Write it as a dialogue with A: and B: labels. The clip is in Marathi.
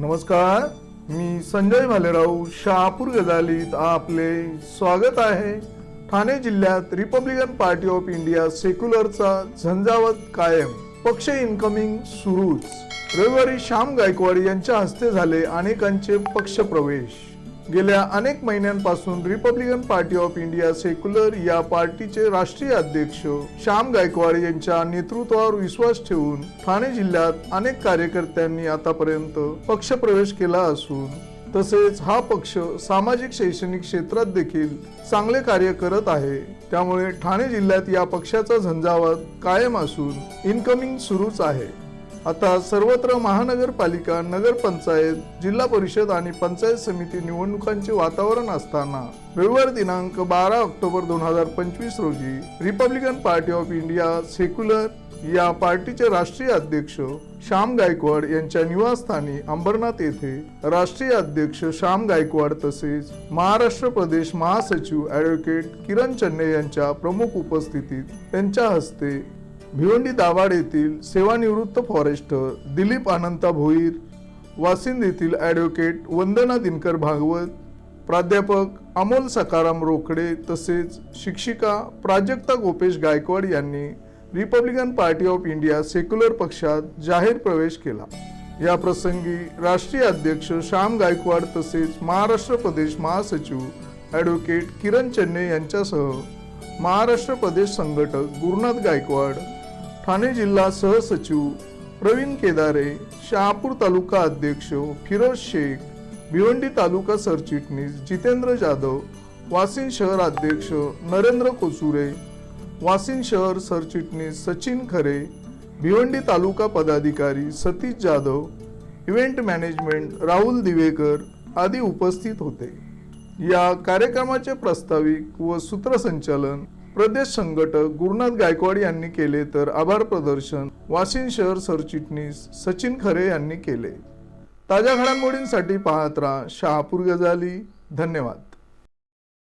A: नमस्कार मी संजय भालेराव शहापूर गजालीत आपले स्वागत आहे. ठाणे जिल्ह्यात रिपब्लिकन पार्टी ऑफ इंडिया सेक्युलरचा झंझावत कायम पक्ष इन्कमिंग सुरूच. रविवारी श्याम गायकवाड यांच्या हस्ते झाले अनेकांचे पक्ष प्रवेश. गेल्या अनेक महिन्यांपासून Republican Party of India Secular या पार्टीचे राष्ट्रीय अध्यक्ष श्याम गायकवाड यांच्या नेतृत्वावर विश्वास ठेवून ठाणे जिल्ह्यात अनेक कार्यकर्त्यांनी आतापर्यंत पक्षप्रवेश केला असून तसेच हा पक्ष सामाजिक शैक्षणिक क्षेत्रात देखील चांगले कार्य करत आहे. त्यामुळे ठाणे जिल्ह्यात या पक्षाचा झंझावात कायम असून इनकमिंग सुरूच आहे. आता सर्वत्र महानगरपालिका नगरपंचायत जिल्हा परिषद आणि पंचायत समिती निवडणुकांचे वातावरण असताना रविवार दिनांक बारा ऑक्टोबर दोन हजार पंचवीस रोजी Republican Party of India Secular या पार्टीचे राष्ट्रीय अध्यक्ष श्याम गायकवाड यांच्या निवासस्थानी अंबरनाथ येथे राष्ट्रीय अध्यक्ष श्याम गायकवाड तसेच महाराष्ट्र प्रदेश महासचिव ॲडव्होकेट किरण चन्ने यांच्या प्रमुख उपस्थितीत त्यांच्या हस्ते भिवंडी दाभाड येथील सेवानिवृत्त फॉरेस्टर दिलीप अनंता भोईर वासिंद येथील ॲडव्होकेट वंदना दिनकर भागवत प्राध्यापक अमोल सकाराम रोकडे तसेच शिक्षिका प्राजक्ता गोपेश गायकवाड यांनी Republican Party of India Secular पक्षात जाहीर प्रवेश केला. या प्रसंगी राष्ट्रीय अध्यक्ष श्याम गायकवाड तसेच महाराष्ट्र प्रदेश महासचिव ॲडव्होकेट किरण चन्ने यांच्यासह महाराष्ट्र प्रदेश संघटक गुरुनाथ गायकवाड ठाणे जिल्हा सहसचिव प्रवीण केदारे शहापूर तालुका अध्यक्ष फिरोज शेख भिवंडी तालुका सरचिटणीस जितेंद्र जाधव वासिन शहर अध्यक्ष नरेंद्र कोसुरे वासिन शहर सरचिटणीस सचिन खरे भिवंडी तालुका पदाधिकारी सतीश जाधव इव्हेंट मॅनेजमेंट राहुल दिवेकर आदी उपस्थित होते. या कार्यक्रमाचे प्रास्ताविक व सूत्रसंचालन प्रदेश संघटक गुरुनाथ गायकवाड यांनी केले तर आभार प्रदर्शन. वाशिम शहर सरचिटणीस सचिन खरे यांनी केले. ताज्या घडामोडींसाठी पाहत राहा शहापूर गजाली. धन्यवाद.